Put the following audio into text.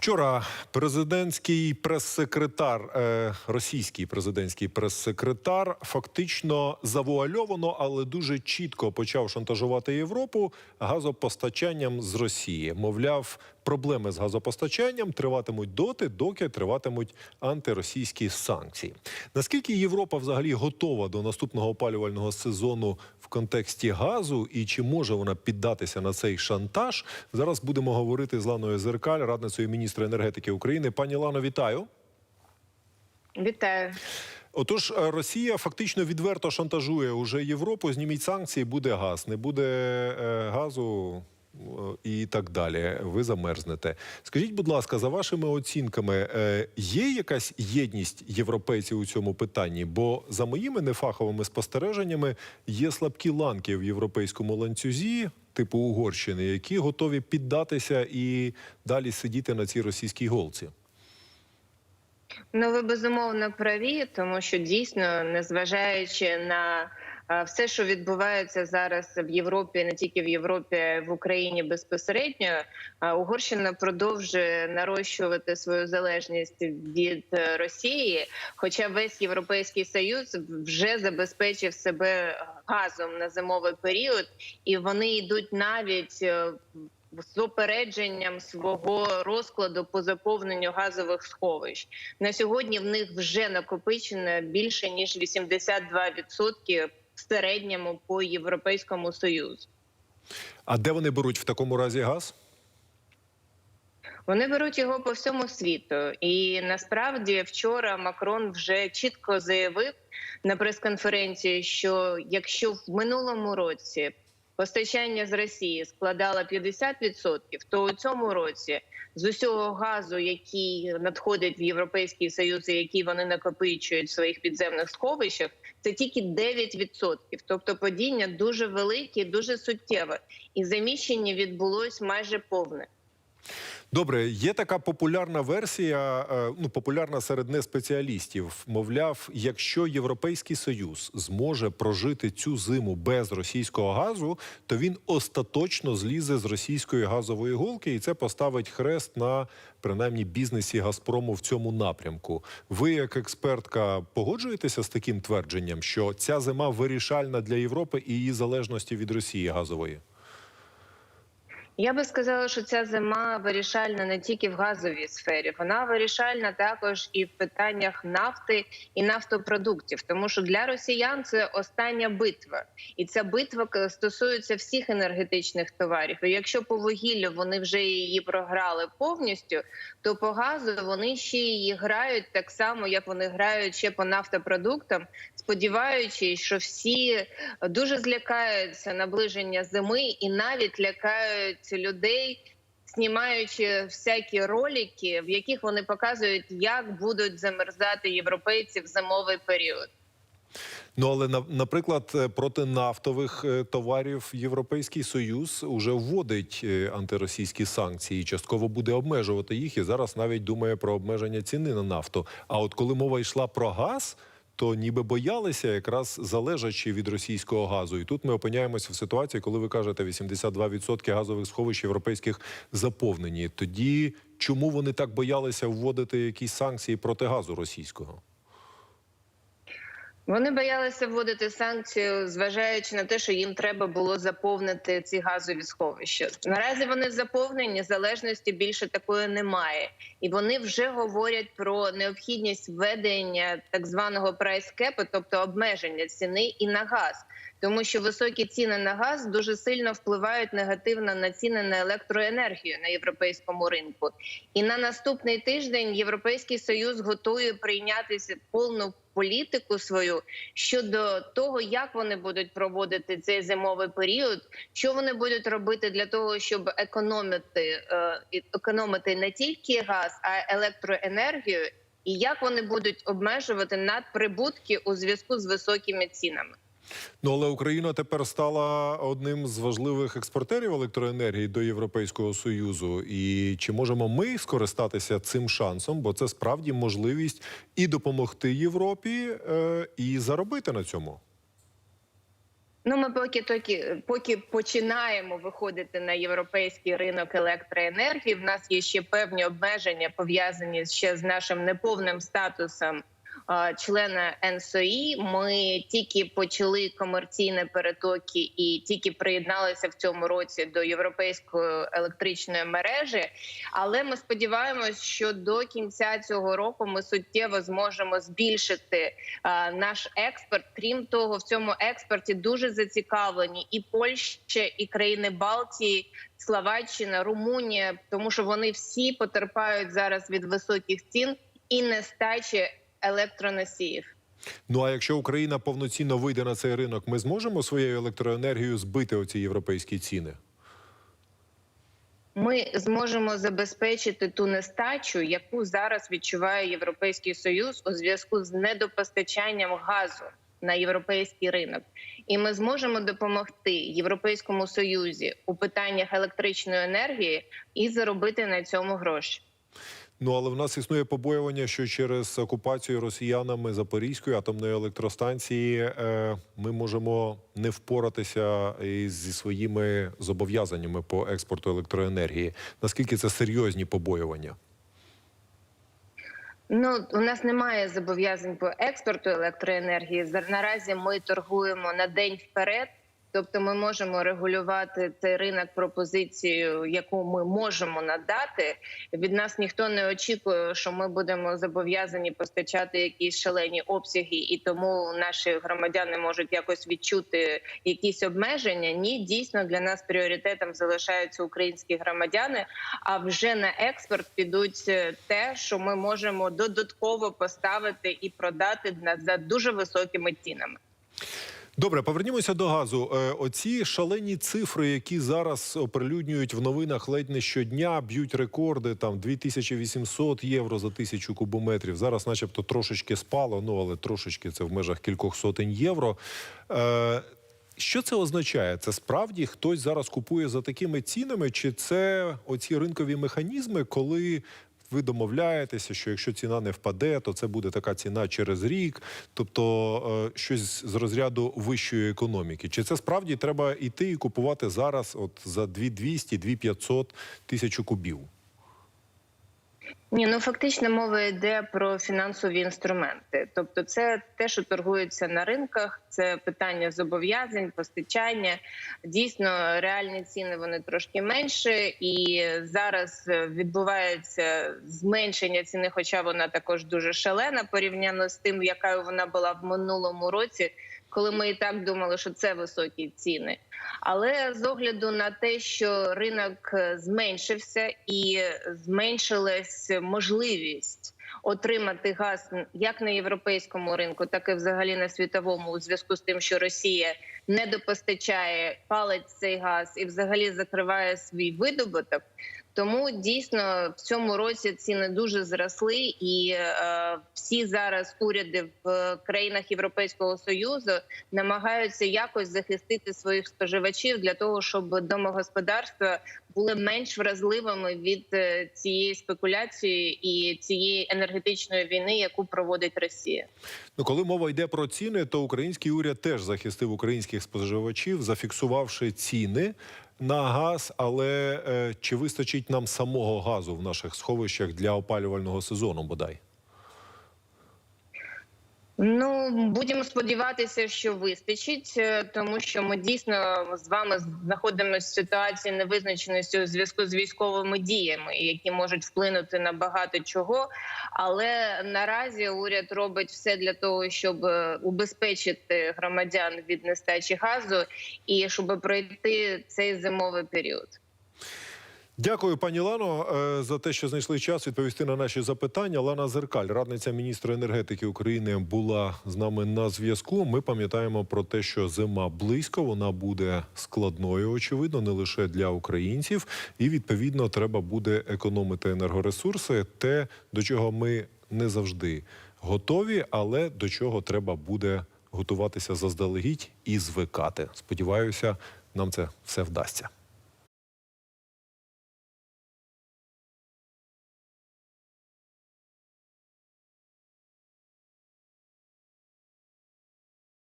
Вчора президентський прес-секретар, е, російський президентський прес-секретар, фактично завуальовано, але дуже чітко почав шантажувати Європу газопостачанням з Росії. Мовляв, проблеми з газопостачанням триватимуть доти, доки триватимуть антиросійські санкції. Наскільки Європа взагалі готова до наступного опалювального сезону в контексті газу, і чи може вона піддатися на цей шантаж? Зараз будемо говорити з Ланою Зеркаль, радницею міністра енергетики України. Пані Лано, вітаю. Вітаю. Отож, е, Росія фактично відверто шантажує уже Європу. Зніміть санкції, буде газ, не буде е, газу. Е, І так далі, ви замерзнете. Скажіть, будь ласка, за вашими оцінками, е, є якась єдність європейців у цьому питанні? Бо за моїми нефаховими спостереженнями є слабкі ланки в європейському ланцюзі, типу Угорщини, які готові піддатися і далі сидіти на цій російській голці. Ну ви безумовно праві, тому що дійсно, незважаючи на все, що відбувається зараз в Європі, не тільки в Європі, а й в Україні безпосередньо, Угорщина продовжує нарощувати свою залежність від Росії. Хоча весь європейський союз вже забезпечив себе газом на зимовий період, і вони йдуть навіть. е, з опередженням свого розкладу по заповненню газових сховищ на сьогодні. В них вже накопичено більше ніж 82% в середньому по європейському союзу. А де вони беруть в такому разі газ? Вони беруть його по всьому світу, і насправді вчора Макрон вже чітко заявив на прес-конференції, що якщо в минулому році постачання з Росії складало 50%, то у цьому році з усього газу, який надходить в Європейський Союз, і який вони накопичують в своїх підземних сховищах, це тільки 9%. Тобто падіння дуже велике, дуже суттєве, і заміщення відбулось майже повне. Добре, є така популярна версія, е, ну популярна серед неспеціалістів. Мовляв, якщо Європейський Союз зможе прожити цю зиму без російського газу, то він остаточно злізе з російської газової голки, і це поставить хрест на принаймні бізнесі Газпрому в цьому напрямку. Ви, як експертка, погоджуєтеся з таким твердженням, що ця зима вирішальна для Європи і її залежності від Росії газової? Я би сказала, що ця зима вирішальна не тільки в газовій сфері, вона вирішальна також і в питаннях нафти і нафтопродуктів, тому що для росіян це остання битва, і ця битва стосується всіх енергетичних товарів. І якщо по вугіллю вони вже її програли повністю, то по газу вони ще її грають так само, як вони грають ще по нафтопродуктам, сподіваючись, що всі дуже злякаються наближення зими і навіть лякають людей. Знімаючи всякі ролики, в яких вони показують, як будуть замерзати європейці в зимовий період. Ну але на- наприклад, е, проти нафтових е, товарів Європейський Союз уже вводить е, антиросійські санкції, частково буде обмежувати їх і зараз навіть думає про обмеження ціни на нафту. А от коли мова йшла про газ. То ніби боялися якраз залежачи від російського газу, і тут ми опиняємося в ситуації, коли ви кажете 82% газових сховищ європейських заповнені. Тоді чому вони так боялися вводити якісь санкції проти газу російського? Вони боялися вводити санкцію, зважаючи на те, що їм треба було заповнити ці газові сховища. Наразі вони заповнені, залежності більше такої немає, і вони вже говорять про необхідність введення так званого прайс-кепу, тобто обмеження ціни і на газ. Тому що високі ціни на газ дуже сильно впливають негативно на ціни на електроенергію на європейському ринку. І на наступний тиждень Європейський Союз готує прийнятися повну політику свою щодо того, як вони будуть проводити цей зимовий період, що вони будуть робити для того, щоб економити, е, економити не тільки газ, а й електроенергію, і як вони будуть обмежувати надприбутки у зв'язку з високими цінами. Ну але Україна тепер стала одним з важливих експортерів електроенергії до Європейського союзу. І чи можемо ми скористатися цим шансом? Бо це справді можливість і допомогти Європі, і заробити на цьому. Ну, ми поки токи, поки починаємо виходити на європейський ринок електроенергії. В нас є ще певні обмеження пов'язані ще з нашим неповним статусом а, члена НСОІ. Ми тільки почали комерційні перетоки і тільки приєдналися в цьому році до європейської електричної мережі. Але ми сподіваємось, що до кінця цього року ми суттєво зможемо збільшити наш експорт. Крім того, в цьому експорті дуже зацікавлені і Польща, і країни Балтії, Словаччина, Румунія, тому що вони всі потерпають зараз від високих цін і нестачі електроносіїв. Ну а якщо Україна повноцінно вийде на цей ринок, ми зможемо своєю електроенергією збити оці європейські ціни? Ми зможемо забезпечити ту нестачу, яку зараз відчуває Європейський Союз у зв'язку з недопостачанням газу на європейський ринок, і ми зможемо допомогти Європейському Союзі у питаннях електричної енергії і заробити на цьому гроші. Ну але в нас існує побоювання, що через окупацію росіянами Запорізької атомної електростанції е, ми можемо не впоратися зі своїми зобов'язаннями по експорту електроенергії. Наскільки це серйозні побоювання? Ну у нас немає зобов'язань по експорту електроенергії. Наразі ми торгуємо на день вперед. Тобто, ми можемо регулювати цей ринок пропозицію, яку ми можемо надати. Від нас ніхто не очікує, що ми будемо зобов'язані постачати якісь шалені обсяги, і тому наші громадяни можуть якось відчути якісь обмеження. Ні, дійсно для нас пріоритетом залишаються українські громадяни. А вже на експорт підуть е, те, що ми можемо додатково поставити і продати за дуже високими цінами. Добре, повернімося до газу. Е, Оці шалені цифри, які зараз оприлюднюють в новинах ледь не щодня, б'ють рекорди там 2800 євро за тисячу кубометрів. Зараз, начебто, трошечки спало, ну але трошечки це в межах кількох сотень євро. Е, що це означає? Це справді хтось зараз купує за такими цінами, чи це оці ринкові механізми, коли ви домовляєтеся, що якщо ціна не впаде, то це буде така ціна через рік, тобто е, щось з розряду вищої економіки. Чи це справді треба йти і купувати зараз от за 2200, 2500 тисячу кубів? Ні, ну фактично мова йде про фінансові інструменти. Тобто, це те, що торгується на ринках, це питання зобов'язань, постачання. Дійсно, реальні ціни вони трошки менше, і зараз відбувається зменшення ціни, хоча вона також дуже шалена порівняно з тим, яка вона була в минулому році. Коли ми і так думали, що це високі ціни, але з огляду на те, що ринок е, зменшився і зменшилась можливість отримати газ як на європейському ринку, так і взагалі на світовому, у зв'язку з тим, що Росія не допостачає, палить цей газ і взагалі закриває свій видобуток. Тому дійсно в цьому році ціни дуже зросли, і е, всі зараз уряди в країнах Європейського союзу намагаються якось захистити своїх споживачів для того, щоб домогосподарства були менш вразливими від е, цієї спекуляції і цієї енергетичної війни, яку проводить Росія. Ну, коли мова йде про ціни, то український уряд теж захистив українських споживачів, зафіксувавши ціни на газ. Але е, чи вистачить нам самого газу в наших сховищах для опалювального сезону? Бодай? Ну будемо сподіватися, що вистачить, е, тому що ми дійсно з вами знаходимося в ситуації невизначеності у зв'язку з військовими діями, які можуть вплинути на багато чого. Але наразі уряд робить все для того, щоб е, убезпечити громадян від нестачі газу і щоб пройти цей зимовий період. Дякую, пані Лано, е, за те, що знайшли час відповісти на наші запитання. Лана Зеркаль, радниця міністра енергетики України, була з нами на зв'язку. Ми пам'ятаємо про те, що зима близько, вона буде складною, очевидно, не лише для українців, і відповідно треба буде економити енергоресурси, те, до чого ми не завжди готові, але до чого треба буде готуватися заздалегідь і звикати. Сподіваюся, нам це все вдасться.